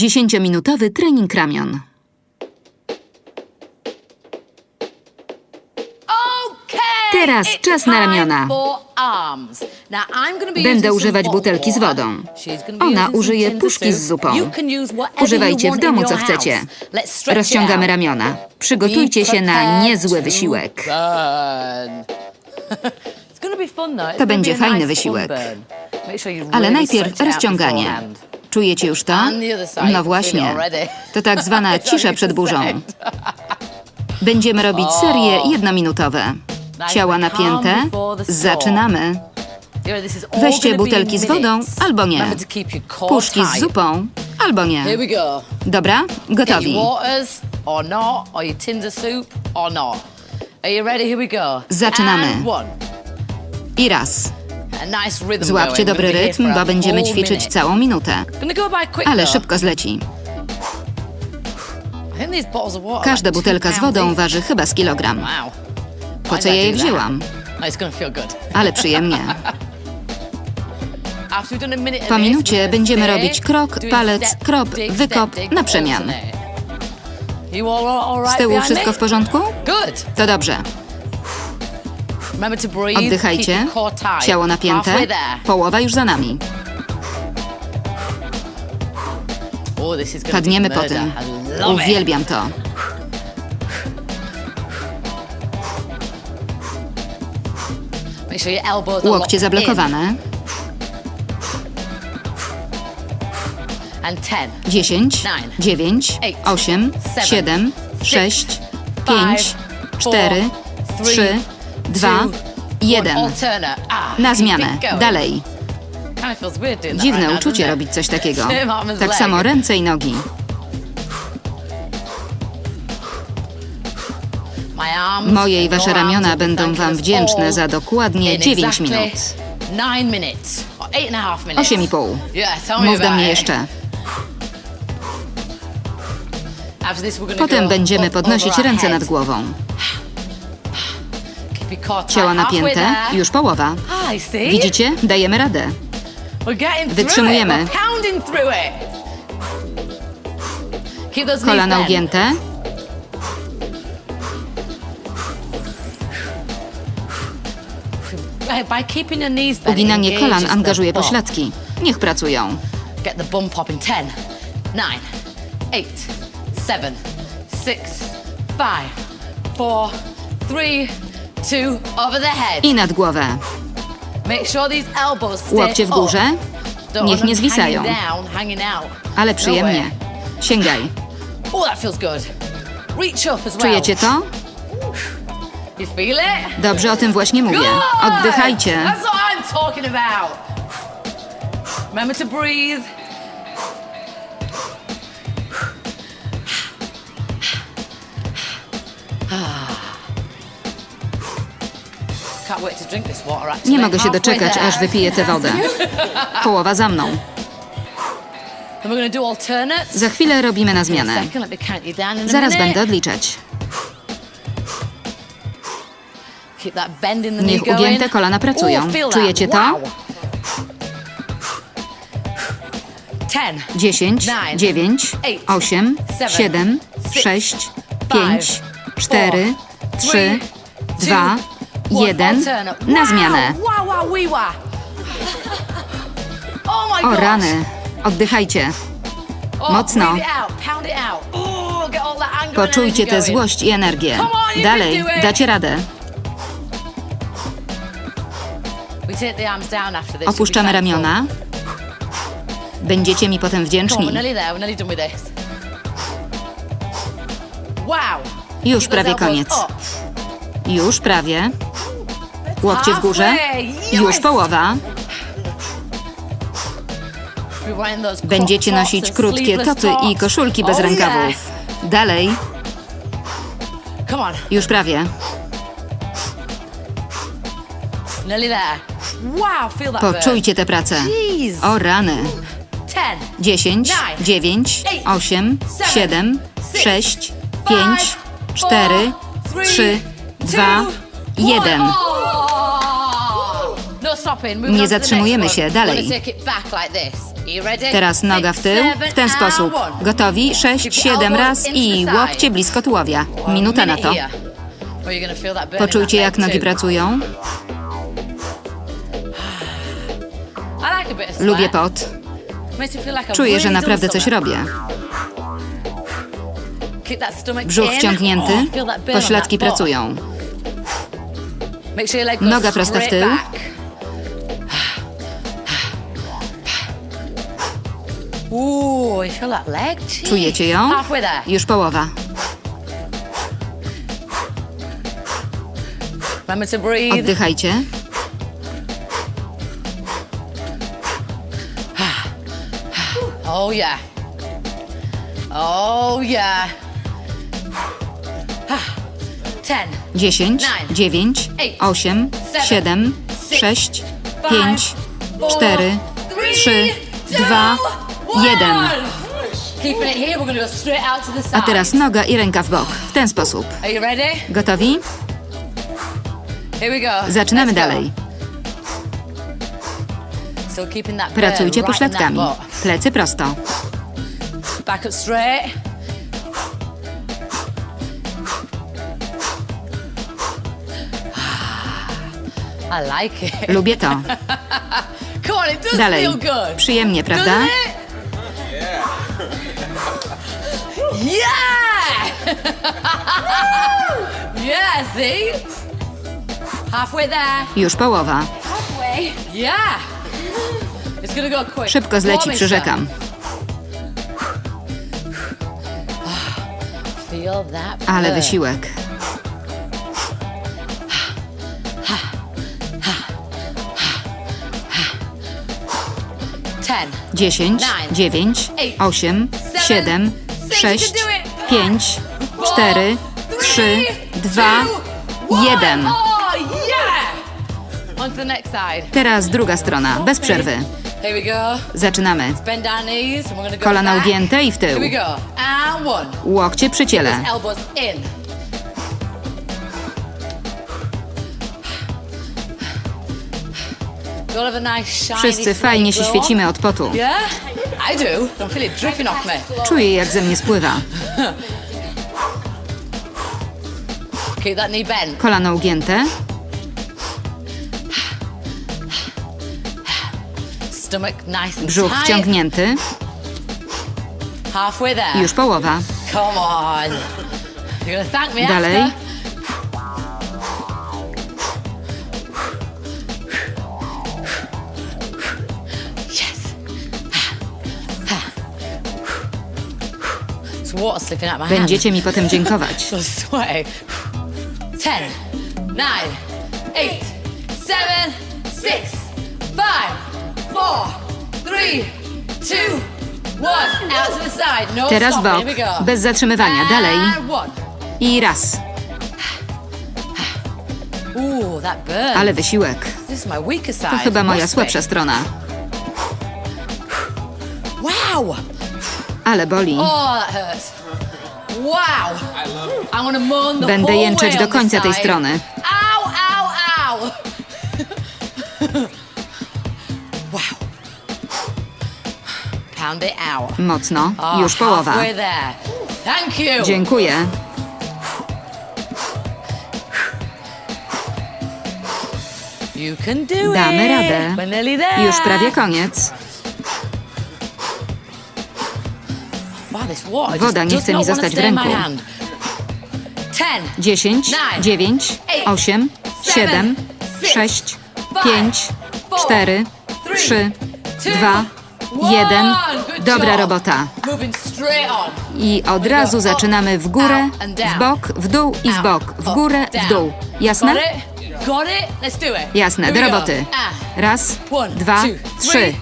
10-minutowy trening ramion. Teraz czas na ramiona. Będę używać butelki z wodą. Ona użyje puszki z zupą. Używajcie w domu, co chcecie. Rozciągamy ramiona. Przygotujcie się na niezły wysiłek. To będzie fajny wysiłek. Ale najpierw rozciąganie. Czujecie już to? No właśnie. To tak zwana cisza przed burzą. Będziemy robić serie jednominutowe. Ciała napięte. Zaczynamy. Weźcie butelki z wodą albo nie. Puszki z zupą albo nie. Dobra? Gotowi. Zaczynamy. I raz. Złapcie dobry rytm, bo będziemy ćwiczyć całą minutę. Ale szybko zleci. Każda butelka z wodą waży chyba z kilogram. Po co ja je wzięłam? Ale przyjemnie. Po minucie będziemy robić krok, palec, krop, wykop na przemian. Z tyłu wszystko w porządku? To dobrze. Oddychajcie. Ciało napięte. Połowa już za nami. Padniemy po tym. Uwielbiam to. Łokcie zablokowane. 10, 9, 8, 7, 6, 5, 4, 3, 2, 1. Na zmianę. Dalej. Dziwne uczucie robić coś takiego. Tak samo ręce i nogi. Moje i wasze ramiona będą wam wdzięczne za dokładnie 9 minut. 8,5. Mów do mnie jeszcze. Potem będziemy podnosić ręce nad głową. Ciała napięte, już połowa. Widzicie? Dajemy radę. Wytrzymujemy. Kolana ugięte. Uginanie kolan angażuje pośladki. Niech pracują. Get the bum popping. 10, 9, 8, 7, 6, 5, 4, 3, 2, over the head. I nad głowę. Make sure these elbows stay Łokcie w górze. up. Niech nie zwisają. Ale przyjemnie. Sięgaj. Oh, that feels good. Reach up as well. Czujecie to? You feel it? Dobrze, o tym właśnie mówię. Oddychajcie. That's what I'm talking about. Remember to breathe. Can't Nie mogę się doczekać, aż wypiję tę wodę. Połowa za mną. Za chwilę robimy na zmianę. Zaraz będę odliczać. Niech ugięte kolana pracują. Czujecie to? Wow. 10, 10, 9, 8, 7, 6, 5, 4, 3, 2, 1. Na zmianę. Oh O rany. Oddychajcie. Oh, mocno. Poczujcie tę złość i energię. Dalej, dacie radę. Opuszczamy ramiona. Będziecie mi potem wdzięczni. Już prawie koniec. Już prawie. Łokcie w górze. Już połowa. Będziecie nosić krótkie topy i koszulki bez Oh, rękawów. Dalej. Już prawie. Poczujcie tę pracę. O rany. 10, 10, 9, 8, 7, 6, 5, 4, 3, 2, 1. Nie zatrzymujemy się, dalej. Teraz noga w tył, w ten sposób. Gotowi? Keep 6, your 7 elbows raz i łokcie blisko tułowia. Minuta na to. Poczujcie jak nogi pracują. Lubię pot. Czuję, że naprawdę coś robię. Brzuch wciągnięty, pośladki pracują. Noga prosta w tył. Czujecie ją? Już połowa. Oddychajcie. Oh yeah. Oh yeah. Ten. 10, Nine, 9, eight, 8, seven, 7, six, 6, five, 5, four, 4, three, 3, two, 2, one. 1. Keeping it here, we're gonna go straight out to the side. A teraz noga i ręka w bok. W ten sposób. Gotowi? Zaczynamy dalej. Pracujcie pośladkami. Plecy prosto. Lubię to. Dalej. Przyjemnie, prawda? Yeah! yeah, see? Halfway there. Już połowa. Halfway. Yeah. It's gonna go quick. Szybko zleci, przyrzekam. Ale wysiłek. Ten. 10, Nine, 9, eight, 8, seven, 7, six, 6, you can do it. 5, Four, 4, 3, three, 2, two, one. 1. Yeah! On to the next side. Teraz druga strona, bez przerwy. Zaczynamy. Kolana ugięte i w tył. Łokcie przy ciele. Wszyscy fajnie się świecimy od potu. Czuję jak ze mnie spływa. Kolano ugięte. Brzuch wciągnięty. Już połowa. Dalej. Będziecie mi potem dziękować. Ten, nine, eight, seven, six, five, four, three, two, one. Out to the side. No Teraz stop. bok. Bez zatrzymywania. Dalej. I raz. Ooh, that burn. Ale wysiłek. This is my weaker side. To chyba moja słabsza strona. Wow. Ale boli. Oh. Wow. Będę jęczeć do końca tej strony. Ow, ow, ow. wow. Pound it out. Mocno. Oh, Już połowa. Dziękuję. Damy radę. Już prawie koniec. Eight, 8, 7, seven, six, 6, five, 5, four, 4, three, 3, two, 2, one. 1. Good Dobra robota. I od razu zaczynamy w górę, w bok, w dół i w bok, w górę, w dół. Jasne? Jasne, do roboty. Ah. Raz, dwa, trzy.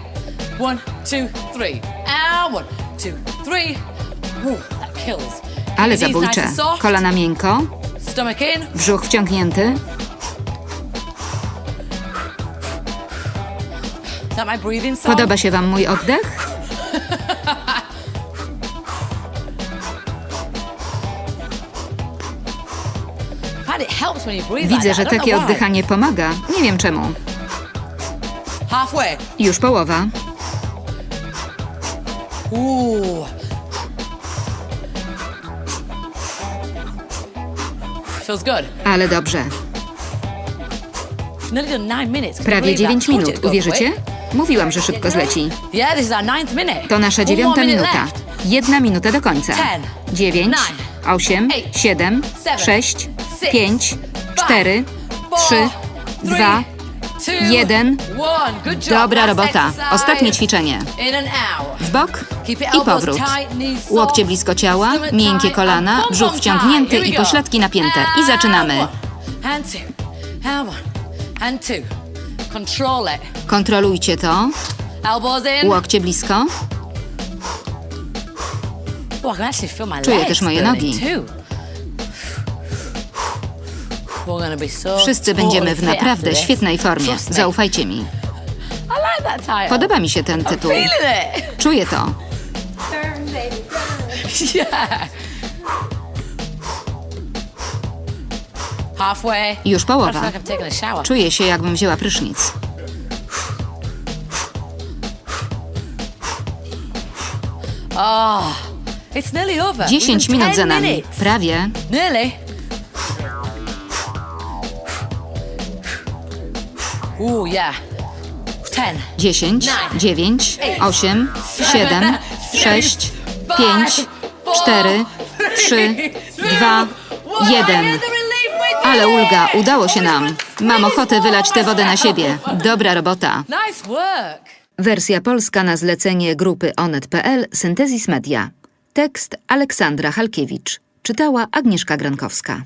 One, two, three. And one, two, three. Ale zabójcze. Kolana miękko, brzuch wciągnięty. Podoba się Wam mój oddech? Widzę, że takie oddychanie pomaga. Nie wiem czemu. Już połowa. Feels good. Ale dobrze. Prawie believe that? 9 Told you minut. Uwierzycie? Mówiłam, że szybko zleci. To nasza dziewiąta minuta. Jedna minuta do końca. Ten, 9, nine, 8, eight, 7, seven, 6, six, 5, 4, four, 3, three, 2. jeden. Dobra robota. Ostatnie ćwiczenie. W bok i powrót. Łokcie blisko ciała, miękkie kolana, brzuch wciągnięty i pośladki napięte. I zaczynamy. Kontrolujcie to. Łokcie blisko. Czuję też moje nogi. Wszyscy będziemy w naprawdę świetnej formie. Zaufajcie mi. Podoba mi się ten tytuł. Czuję to. Już połowa. Czuję się, jakbym wzięła prysznic. 10 done minut 10 za nami. Prawie. Ooh, yeah. 10. 10, 9, 8, 7, 6, 5, 4, 3, 2, 1. Ale ulga, udało się nam. Mam ochotę wylać tę wodę na siebie. Dobra robota. Wersja polska na zlecenie grupy onet.pl Syntezis Media. Tekst Aleksandra Halkiewicz. Czytała Agnieszka Grankowska.